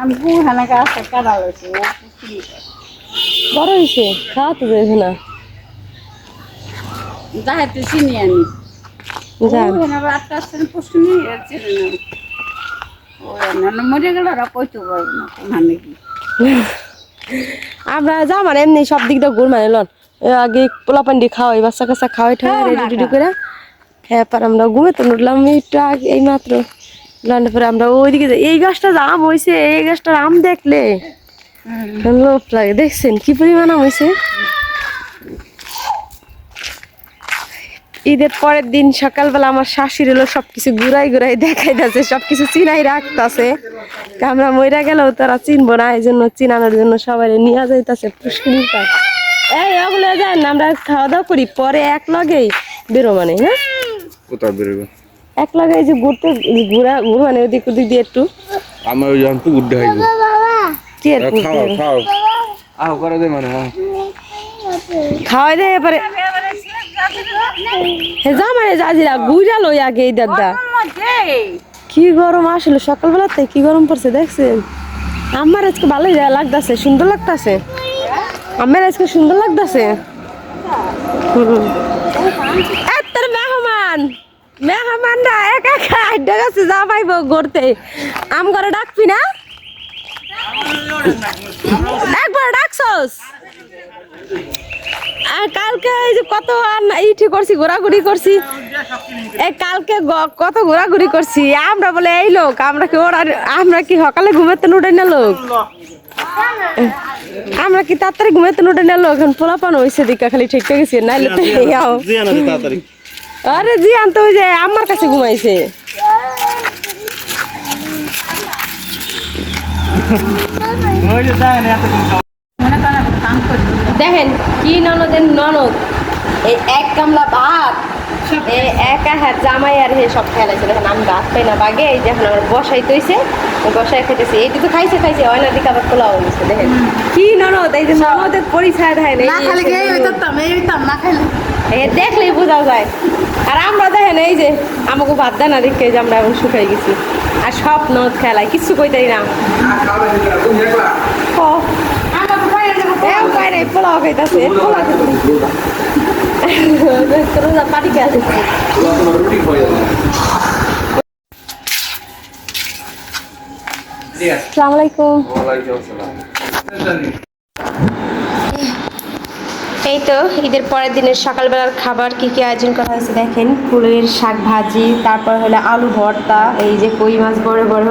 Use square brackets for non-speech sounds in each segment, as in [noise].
আমি গাছটা কাটা বড় হয়েছে না যাহাতে চিনি আমরা যা মানে এমনি সব দিক দিয়ে ঘুর মানে লন। আগে পোলা পান্ডি খাওয়াই বাচ্চা কাচ্চা খাওয়াই ঠাওয়াই রেডি করে। হ্যাঁ পর আমরা ঘুমে তো আগে এই মাত্র। লন্ডে পরে আমরা ওইদিকে যাই। এই গাছটা আম হয়েছে এই গাছটার আম দেখলে লোভ লাগে। দেখছেন কি পরিমাণ আম হয়েছে ঈদের পরের দিন সকালবেলা আমার শাশুড়ি হলো সবকিছু ঘুরাই ঘুরাই দেখাই যাচ্ছে সবকিছু চিনাই রাখতেছে। আমরা মইরা গেলেও তারা চিনবো না এই জন্য চিনানোর জন্য সবাই নিয়ে যাইতেছে পুষ্কিনির এই ওগুলো যান, আমরা খাওয়া দাওয়া করি, পরে এক লগেই বেরো মানে হ্যাঁ? কোথায় বেরোবে? এক লগে এই যে ঘুরতে ঘুরা ঘুর মানে ওদিক ওদিক দিয়ে একটু। আমার ওই যখন পুকুর দেখাইবো কি আর খাও? খাও। আহ করে দে মানে হ্যাঁ। খাওয়াই দে এবারে। হে যা মানে যাজিরা ঘুরা লই আগে এই দাদা কি গরম আসলে সকালবেলাতে কি গরম পড়ছে দেখছেন? আমার আজকে ভালোই লাগতাছে সুন্দর লাগতাছে। আমার আজকে সুন্দর লাগতাছে। হুম। এ, তোর মেহমান! মেহমানরা একা একা আড্ডা গেছে যা পাইব ঘুরতে। আম করে ডাকবি না? একবার ডাকছস? আর কালকে এই যে কত ইটি করছি ঘোরাঘুরি করছি। এই কালকে কত ঘোরাঘুরি করছি। আমরা বলে এই লোক আমরা কি ওরা আমরা কি সকালে ঘুমাতে উঠে না লোক? আমরা কি তাড়াতাড়ি ঘুমাতে উঠে না লোক? এখন পোলাপান হয়েছে দিকা খালি ঠিক গেছি নাইলে তো আরে জি, আনতে ওই যে আমার কাছে ঘুমাইছে। দেখেন, কি ননদের ননদ। এই এক কামলা ভাত। একা হাত জামাই আর হে সব খেলাইছে দেখেন আমি ভাত পাই না বাগে এই দেখেন আমার বসাই তৈছে বসাই খেতেছে এইটি তো খাইছে খাইছে হয় না দিকে আবার খোলা হয়েছে দেখেন। কি ননদ এই যে ননদের পরিচয় এই না দেখলেই বোঝা যায়। আর আমরা দেখেন এই যে আমাকে ভাত দেয় না দেখে যে আমরা এখন শুকাই গেছি। আর সব নদ খেলায় কিচ্ছু কইতাই না। পোলাও খাইতাছে পোলাও এই তো, ঈদের পরের দিনের সকালবেলার খাবার কি কি আয়োজন করা হয়েছে দেখেন? ফুলের শাক ভাজি, তারপর হলো আলু ভর্তা, এই যে কই মাছ বড় বড়।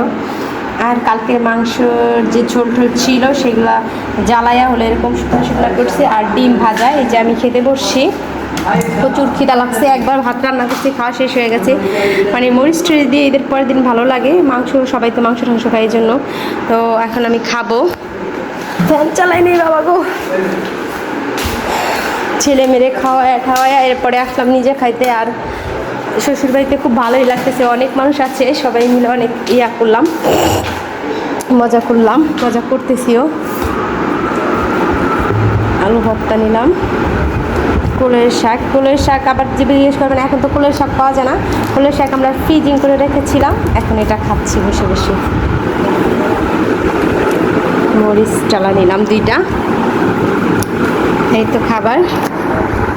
আর কালকে মাংসর যে ঝোল টোল ছিল, সেগুলা জ্বালায়া হলো এরকম শুকনো শুকনো করছে। আর ডিম ভাজা, এই যে আমি খেতে বসছি। প্রচুর খিদা লাগছে, একবার ভাত রান্না করছি, খাওয়া শেষ হয়ে গেছে। মানে মরিচ টরিচ দিয়ে ঈদের পরের দিন ভালো লাগে, মাংস, সবাই তো মাংস টাংস খায় এই জন্য। তো এখন আমি খাব। ফ্যান চালাই নেই বাবা গো। ছেলে মেরে খাওয়ায় খাওয়ায়, এরপরে আসলাম নিজে খাইতে। আর শ্বশুর বাড়িতে খুব ভালোই লাগতেছে, অনেক মানুষ আছে, সবাই মিলে অনেক ইয়া করলাম। মজা করলাম, মজা করতেছিও। আলু ভর্তা নিলাম। কোলের শাক। কোলের শাক আবার যে জিজ্ঞেস করবেন, এখন তো কোলের শাক পাওয়া যায় না। কোলের শাক আমরা ফ্রিজিং করে রেখেছিলাম, এখন এটা খাচ্ছি বসে বসে। মরিচ চালা নিলাম দুইটা। এই তো খাবার।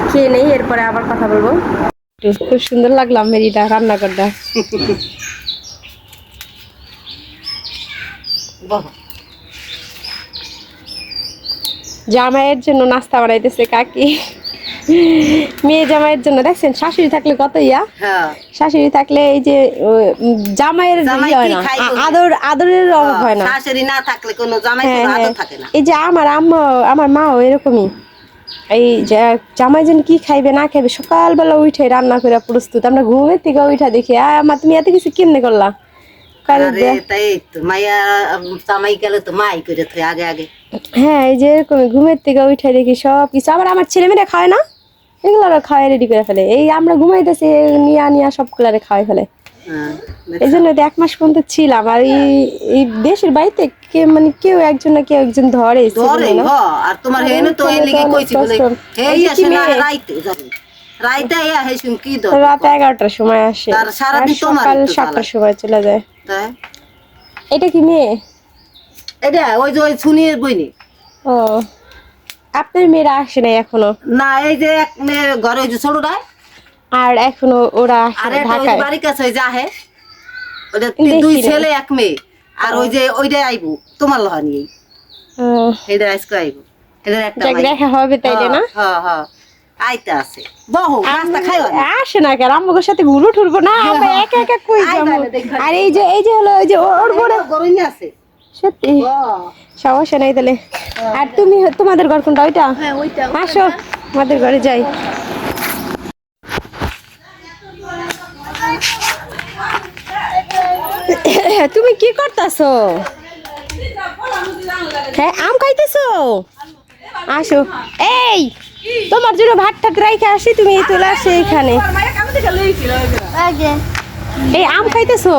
খেয়ে নেই, এরপরে আবার কথা বলব। খুব সুন্দর লাগলাম মেরিটা রান্না করটা জামাইয়ের জন্য নাস্তা বানাইতেছে কাকি। মেয়ে জামাইয়ের জন্য দেখছেন? শাশুড়ি থাকলে কত ইয়া? হ্যাঁ। শাশুড়ি থাকলে এই যে জামাইয়ের ইয়ে হয় না? আদর আদরের অভাব হয় না। শাশুড়ি না থাকলে কোনো জামাই হ্যাঁ হ্যাঁ আদর থাকে না। এই যে আমার আম্মা আমার মাও এরকমই। এই জামাই যেন কি খাইবে না খাইবে সকালবেলা উঠে রান্না করে প্রস্তুত। আমরা ঘুমের থেকে উঠা দেখি আমার তুমি এত কিছু কেমনে করলা? হ্যাঁ এই যে এরকম ঘুমের থেকে উঠে দেখি সব কিছু আবার আমার ছেলে মেয়েরা খায় না? এগুলো ওরা খাওয়াই রেডি করে ফেলে। এই আমরা ঘুমাইতেছি নিয়া নিয়া সবগুলো খাওয়াই ফেলে। হ্যাঁ, এই জন্য এক মাস পর্যন্ত ছিলাম আর এই দেশের বাড়িতে কে মানে কেউ একজন না কেউ একজন ধরে। ধরে আর তোমার হেনে তো এই লিগে কইছি বলে হেই আসে না রাইতে রাইতে হেসুম দর রাত এগারোটার সময় আসে। সকাল সাতটার সময় চলে যায়। তাই এটা কি মেয়ে? এটা ওই যে ওই সুনির বইনি। ও। আপনার মেয়েরা আসে নাই এখনও? না এই যে এক মেয়ে ঘরে ওই যে ছোটটায় আর এখনও ওরা আসে ওই ঢাকায়? বাড়ির কাছে ওই যে আহে। ওটা দেখি দুই ছেলে এক মেয়ে। আর ওই যে ওইটাই আইবো তোমার লহা নিয়ে এটা আজকে আইবো। এদের একটা দেখা হবে তাইলে না? হ্যাঁ হ্যাঁ। আইতা আছে। বহু নাস্তা খাইও আসে না কেন? আমাকে সাথে ভুলু ঠুরবো না। আমরা একা একা কই যাব? আর এই যে এই যে হলো এই যে ওর বড় আছে। সত্যি? সমস্যা নাই তাহলে আর তুমি তোমাদের ঘর কোনটা? ওইটা? আসো আমাদের ঘরে যাই। তুমি কি করতেছো? হ্যাঁ আম খাইতেছো? আসো। এই তোমার জন্য ভাত টাত রাইখে আসি তুমি চলে আসো এখানে। এই আম খাইতেছো?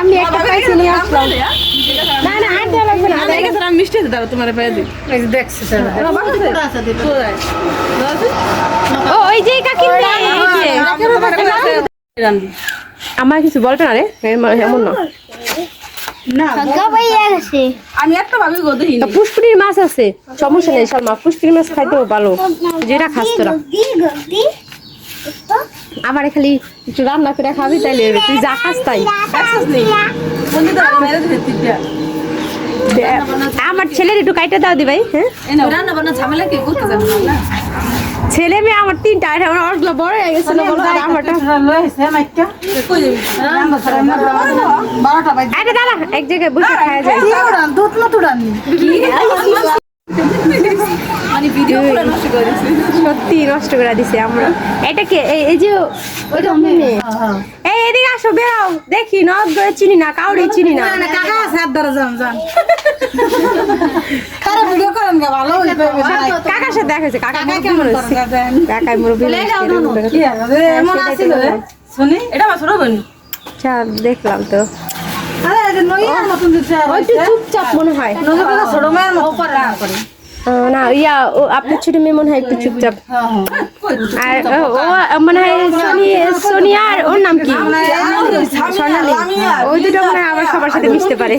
আমি একটা খাইছি নিয়ে আসলাম। না না দেওয়া লাগবে না ও ওই যে কাকি আমার কিছু বলবে না রে এমন- না মাছ আছে। সমস্যা নেই শর্মা মাছ খাইতেও ভালো। যেটা খাস তোরা। আমার খালি একটু রান্না করে খাবি তাইলে। তুই যা খাস তাই। আমার ছেলের একটু কাইটা দাও দি ভাই হ্যাঁ? ছেলে মেয়ে আমার তিনটা আর আমার অর্ধ বড় হয়ে গেছে না বলো আমারটা। আরে দাঁড়া এক জায়গায় বসে খাওয়া যায়। দুধ না রান্নি। মানে ভিডিও পুরো নষ্ট করে দিছি। সত্যি নষ্ট করে দিছে আমরা। এটা কে? এই যে ওইটা মেয়ে এই এদিকে আসো বেরাও দেখি নদ চিনি না কাউরি চিনি না। কাকা আছে হাত ধরে যান যান। কারা ভিডিও করেন গা ভালো কাকার সাথে দেখা হয়েছে কাকা মুরব্বি মনে হচ্ছে কাকাই মুরব্বি মনে হচ্ছে। কি আছে এমন আছিল শুনি? এটা আমার ছোট বোন। আচ্ছা দেখলাম তো। আরে নইয়া মতন দিছে ওই চুপচাপ মনে হয়। নজর ছোট মেয়ের মতো করে। না ইয়া আপনার ছোট মেয়ে মনে হয় একটু চুপচাপ। হ্যাঁ হ্যাঁ। আর ও মনে সোনিয়া আর ওর নাম কি? স্বর্ণালী ওই দুটো মনে হয় আবার সবার সাথে মিশতে পারে।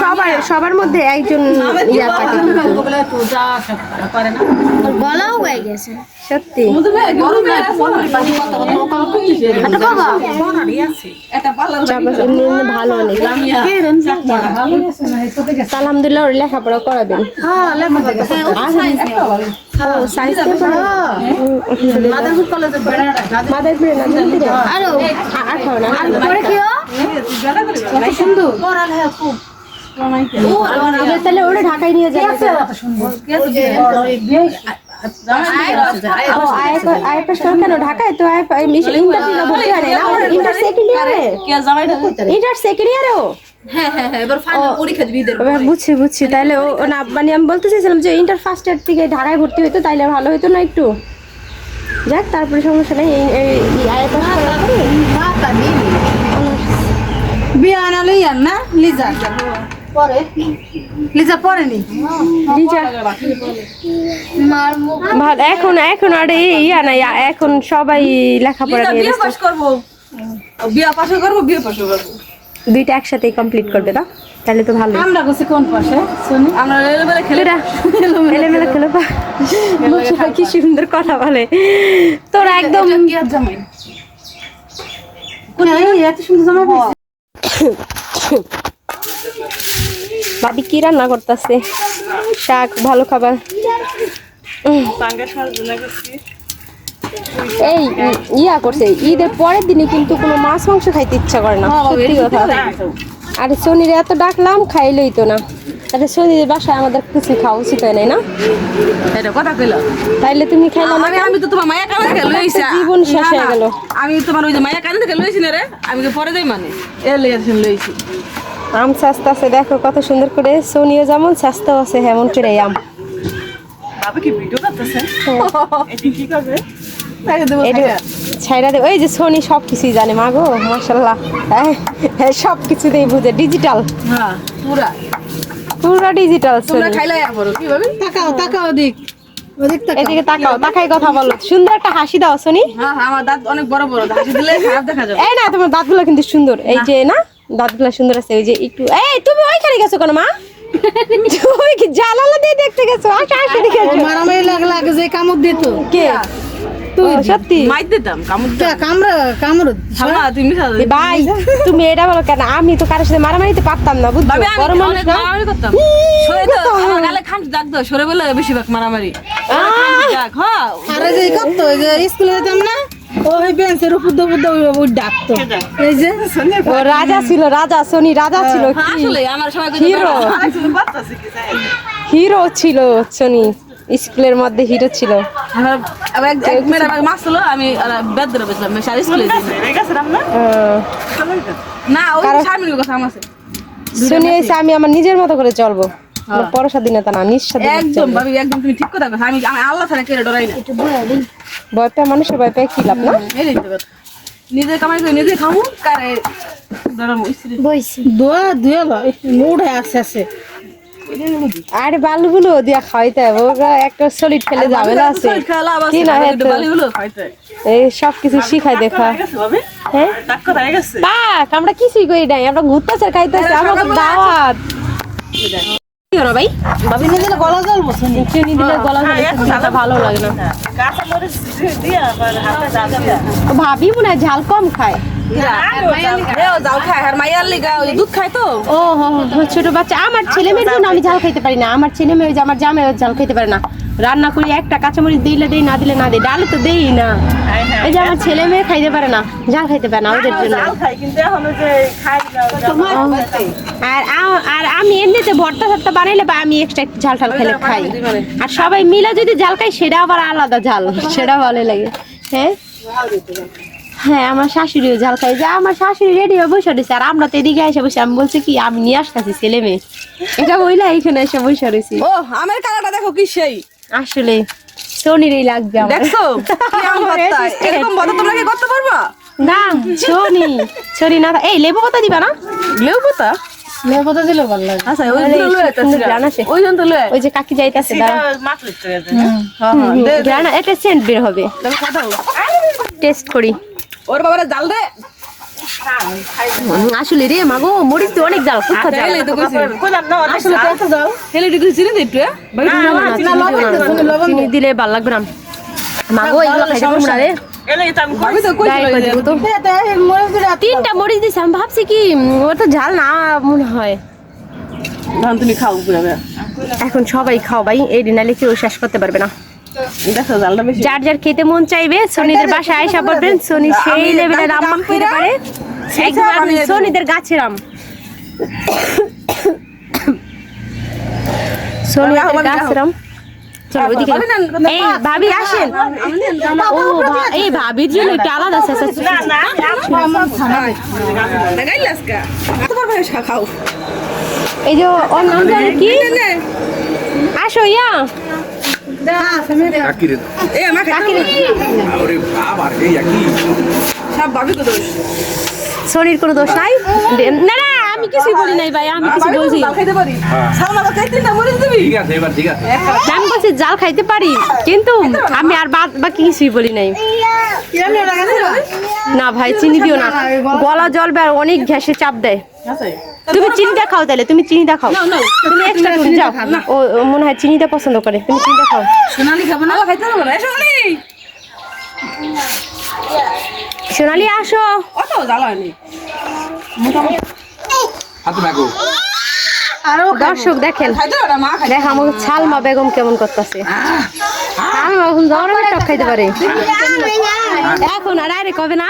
সবার সবার মধ্যে একজন ইয়া থাকে। আলহামদুলিল্লাহ ওর লেখাপড়া করাবেন। সায়েন্স তাহলে ওটা ঢাকায় নিয়ে যাবে ও, আয় ক- আয় পাস করে কেন ঢাকায় তো ইন্টার ভর্তি হয় না? ইন্টার সেকেন্ড ইয়ারে ইন্টার সেকেন্ড ইয়ারেও হ্যাঁ হ্যাঁ হ্যাঁ বুঝছি বুঝছি তাইলে ও না মানে আমি বলতে চাইছিলাম যে ইন্টার ফার্স্ট ইয়ার থেকে ঢাকায় ভর্তি হতো তাইলে ভালো হতো না একটু যাক তারপরে সমস্যা নেই এই- এই এই আয় পাস করার পরে বিয়া আনালে ইয়ার না লিজা পরে। লিজা পড়েনি রিচা ভালো এখন এখন আর ইয়া নাই এখন সবাই লেখাপড়া লিজা নিয়ে বিয়ে পাস করব। বিয়া পাশে করব বিয়ে পাশে করব। দুইটা একসাথেই কমপ্লিট করবে না তাহলে তো ভালো আমরা কোন পাশে শুনি আমরা রেলবেলে খেলে এলেমেলে কি সুন্দর কথা বলে। তোরা একদম জামাই? কোন এত সুন্দর জামাই [laughs] ভাবি কি রান্না করতেছে? শাক ভালো খাবার। এই ইয়া করছে। ঈদের পরের দিনে কিন্তু কোনো মাছ মাংস খাইতে ইচ্ছা করে না। সত্যি কথা। আর শনির এত ডাকলাম খাইলই তো না। তাহলে শনির বাসায় আমাদের কিছু খাওয়া উচিত হয় নাই না? এটা কথা কইলা। তাইলে তুমি খাইলা আমি তো তোমার মায়া কানে জীবন শেষ হয়ে গেল। আমি তোমার ওই যে মায়া কানে লইছি না রে আমি পরে যাই মানে। লেগে লইছি। আম স্বাস্থ্য আছে দেখো কত সুন্দর করে। সোনিও যেমন স্বাস্থ্য আছে হেমন করে আম। দেবো ওই যে সোনি সব কিছুই জানে মা গো মাশাল্লাহ হ্যাঁ হ্যাঁ সব কিছুতেই বুঝে। ডিজিটাল হ্যাঁ পুরা। পুরো ডিজিটাল তাকাও তাকাও দিক এদিকে তাকাও তাকাই কথা বলো। সুন্দর একটা হাসি দাও সোনি। হ্যাঁ হ্যাঁ আমার দাঁত অনেক বড় বড় হাসি দিলে খারাপ দেখা যাবে। এই না তোমার দাঁতগুলো কিন্তু সুন্দর। এই যে না? দাঁতগুলো সুন্দর আছে ওই যে একটু এই তুমি ওইখানে গেছো কেন মা? তুমি কি জানালা দিয়ে দেখতে গেছো? আসো আসো দেখে। মারামারি লাগে লাগে যে কামড় দিত। কে? সত্যি? মাইর দিতাম কামড় দিতাম। কামড় থামা তুমি ভাই এটা বলো কেন? আমি তো কারোর সাথে মারামারিতে পারতাম না বুঝছ? ভাবি বড় মানুষ না? মারামারি করতাম। সরে তো আমার গালে খামচি দাগ দাও সরে বলে বেশিরভাগ মারামারি। হ্যাঁ। আরে যে কত ওই যে স্কুলে যেতাম না? ওই বেঞ্চের উপর দিয়ে উপর ডাকতো। এই যে ও রাজা ছিল রাজা সোনি রাজা ছিল কি? আমার হিরো। হিরো ছিল সোনি স্কুলের মধ্যে হিরো ছিল। আমি না? আমি আমার নিজের মতো করে চলবো। পরস্বাধীনতা না নিঃস্বাধীনতা একদম ভাবি একদম তুমি ঠিক কথা কথা আমি আমি আল্লাহ ছাড়া কেড়ে ডরাই না। ভয় পেয়ে মানুষের ভয় পেয়ে কি লাভ না? এই নিজে কামাই করে নিজে খামু কারে ডরামু স্ত্রী। দোয়া দুয়া লয় মুড আছে আছে। আরে বালুগুলো দিয়া খাইতে ওরা একটা সলিড ফেলে ঝামেলা আছে কি না এই সব কিছু শিখাই দেখা। হ্যাঁ টাক্কা হয়ে? গেছে। পাক আমরা কিছুই করি নাই আমরা ঘুরতেছে খাইতেছে আমরা তো দাওয়াত। ভাই? ভাবি নিজে গলা জল দিলে গলা ঝাল ভালো লাগে না। ভাবি মনে হয় ঝাল কম খায়। ছোট বাচ্চা আমার ছেলে মেয়ের জন্য আমি ঝাল খাইতে পারি না আমার ছেলে মেয়ে যে আমার জামাই ঝাল খাইতে পারে না। রান্না করি একটা কাঁচামরিচ দিলে দেই না দিলে না দেই ডালে তো দেই না। এই যে আমার ছেলে মেয়ে খাইতে পারে না ঝাল খাইতে পারে না ওদের জন্য। আর আর আমি এমনিতে ভর্তা ভর্তা বানাইলে বা আমি এক্সট্রা ঝাল ঠাল খেলে খাই। আর সবাই মিলে যদি ঝাল খাই সেটা আবার আলাদা ঝাল সেটা ভালো লাগে। হ্যাঁ? হ্যাঁ আমার শাশুড়িও ঝাল খাই যে আমার শাশুড়ি রেডি হয়ে বসে রয়েছে। আর আমরা তো এদিকে এসে বসে আমি বলছি কি আমি নিয়ে আসতেছি ছেলে মেয়ে। এটা বইলা এখানে এসে বসে রয়েছি। ও আমের কালারটা দেখো কি সেই। আসলে সোনিরই লাগবে আমার। দেখছ। এরকম ভর্তা তোমরা কি করতে পারবা? না সোনি সোনি না এই লেবু পাতা দিবা না? লেউ পাতা? লেবুটা দিলে ভালো লাগে। আচ্ছা ওই আরে, লয়ে আছে। ওই জন্য লয়ে ওই যে কাকি যাইতেছে দাঁড়া হ্যাঁ হ্যাঁ দে দে জানা এটা সেন্ট বের হবে। কথা টেস্ট করি। ওর বাবারে জাল দে। আসলে রে মাগো মরিচ তো অনেক জাল খুব জাল? হেলে তো কইছি। আসলে হেলে তো কইছি না একটু হ্যাঁ? না, দিও দিলে ভালো লাগবে না। মাগো এগুলো খাইতে পারব না রে। তিনটা মরিচ দিছে আমি ভাবছি কি ওটা তো ঝাল না মনে হয়। ধান তুমি খাও এখন সবাই খাও ভাই এই দিনালে কেউ শেষ করতে পারবে না। যার যার খেতে মন চাইবে সোনিদের বাসায় আয়সা পড়বেন সোনি সেই লেভেলের আম খেতে পারে সোনিদের গাছের আম সোনিদের গাছের আম এই ভাবি আসেন ও এই ভাবির জন্য একটু আলাদা আছে আচ্ছা, লাগাইলাস কা তোমার ভাই খাও এই যে ওর নাম জানো কি আসো ইয়া কাকি রে এ আমাকে কাকির আরে বাবা রে একই। সব ভাবি তো দোষ। সোনির কোনো দোষ নাই? না না আমি কিছুই বলি নাই ভাই আমি কিছু বলছি ঠিক আছে আমি বলছি জাল খাইতে পারি কিন্তু আমি আর বাদ বাকি কিছুই বলি নাই। না ভাই চিনি দিও না। গলা জলবে আর অনেক ঘ্যাসে চাপ দেয়। তুমি চিনিটা খাও তাহলে তুমি চিনিটা খাও। তুমি এক্সট্রা তুমি যাও। ও মনে হয় চিনিটা পছন্দ করে তুমি চিনিটা খাও। সোনালি খাব না? খাইতে পারব না সোনালি সোনালি আসো। অত জ্বালা হয়নি। হাত মাগো দর্শক দেখেন দেখ আমার ছালমা বেগম কেমন করতেছে। এখন টক খাইতে পারে। এখন আর ডাইরেক্ট হবে না?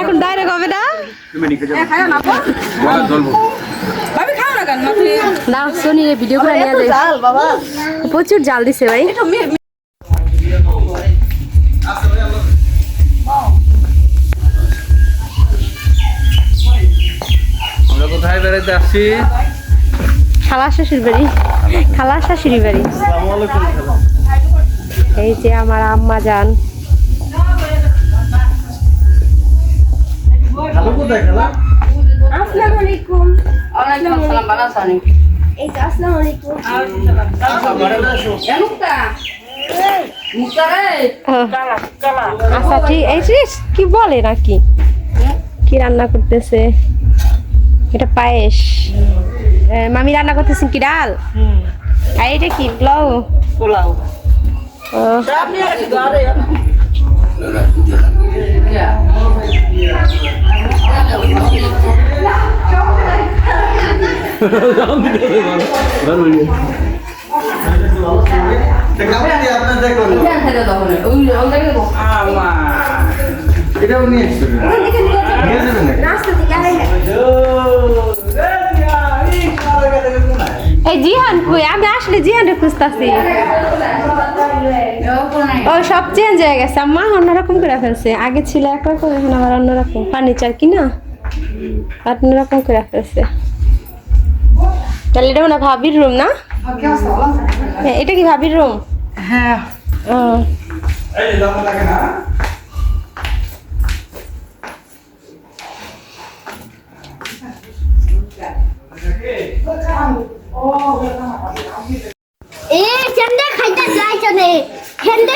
এখন ডাইরেক্ট হবে না? না আপা বলা জলবো ভাবি খাও না কেন? তুমি না সোনি ভিডিও করে নিয়ে প্রচুর জাল দিছে ভাই। আমরা কোথায় বেড়াইতে আসছি? খালা শাশুড়ি বাড়ি। খালা শাশুড়ি বাড়ি। আসসালামু আলাইকুম ওয়ালাইকুম আসসালাম ভালো আছো নি এই যে আসসালামু আলাইকুম এনুকটা ও, আচ্ছা ঠিক কি বলে নাকি? কি রান্না করতেছে? এটা পায়েস। মামি রান্না করতেছেন কি ডাল? আর এটা কি পোলাও? পোলাও। এটাও নিয়ে যাবে না এই জিহান কই? আমি আসলে জিহানরে খুঁজতাছি। ও সব চেঞ্জ হয়ে গেছে। মা অন্যরকম করে ফেলছে। আগে ছিল একরকম এখন আবার অন্যরকম। ফার্নিচার কি না অন্যরকম করে ফেলছে। তাহলে এটা মানে ভাবির রুম না? হ্যাঁ, এটা কি ভাবির রুম হ্যাঁ। ও।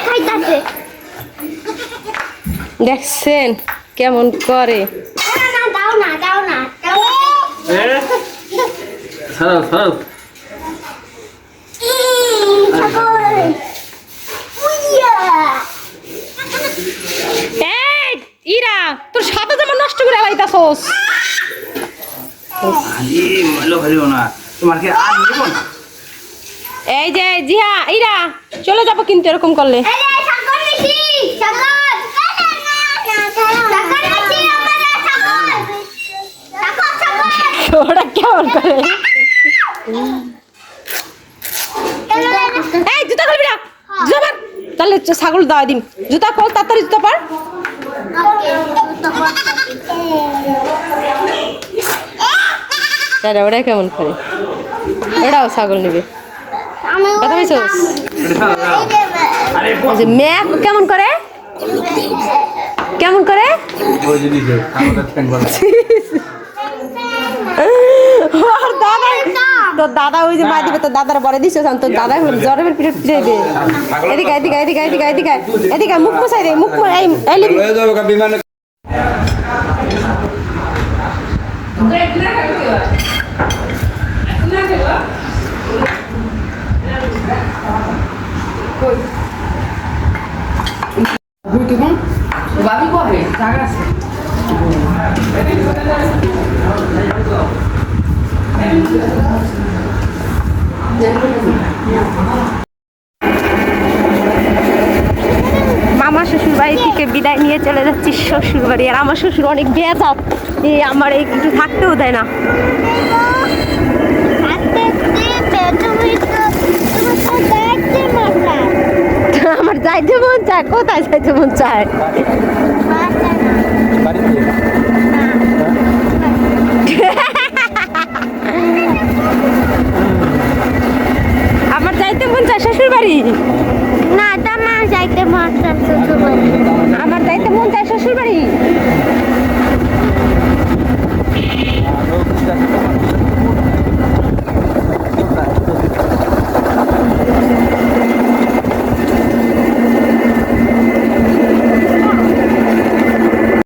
খাইতাছে। দেখছেন কেমন করে? না না দাও না দাও না ছাড়াও ছাড়াও। ইরা তোর সাদা জামা নষ্ট করে আরে ভালিও না। তোমার কি আর নেব না? এই যে জিহা ইরা চলে যাব কিন্তু এরকম করলে। ওরা কেমন করে? এই জুতা খুলবি না? জুতা পার। তাহলে ছাগল দাওয়া দিম। জুতা কল তাড়াতাড়ি জুতা পার। ওরা কেমন করে? ওরাও ছাগল নেবে। ম্যাপ কেমন করে? কেমন করে? তোর দাদা ওই যে মা দিবে তোর দাদার বলে দিছে তোর দাদা জ্বরের পিঠে পিঠে দে এদিকে এদিকে এদিকে এদিকে এদিকে এদিকে মুখ মুছাই দে মুখ এই বিমানে মামা শ্বশুর বাড়ি থেকে বিদায় নিয়ে চলে যাচ্ছি শ্বশুর বাড়ি। আর আমার শ্বশুর অনেক বেজাত এই আমার এই একটু থাকতেও দেয় না। আমার যাইতে মন চায়, কোথায় যাইতে মন চায়? আমার যাইতে মন চায় শ্বশুর বাড়ি? না তা মা যাইতে মন চায় শ্বশুর বাড়ি। আমার যাইতে মন চায় শ্বশুর বাড়ি?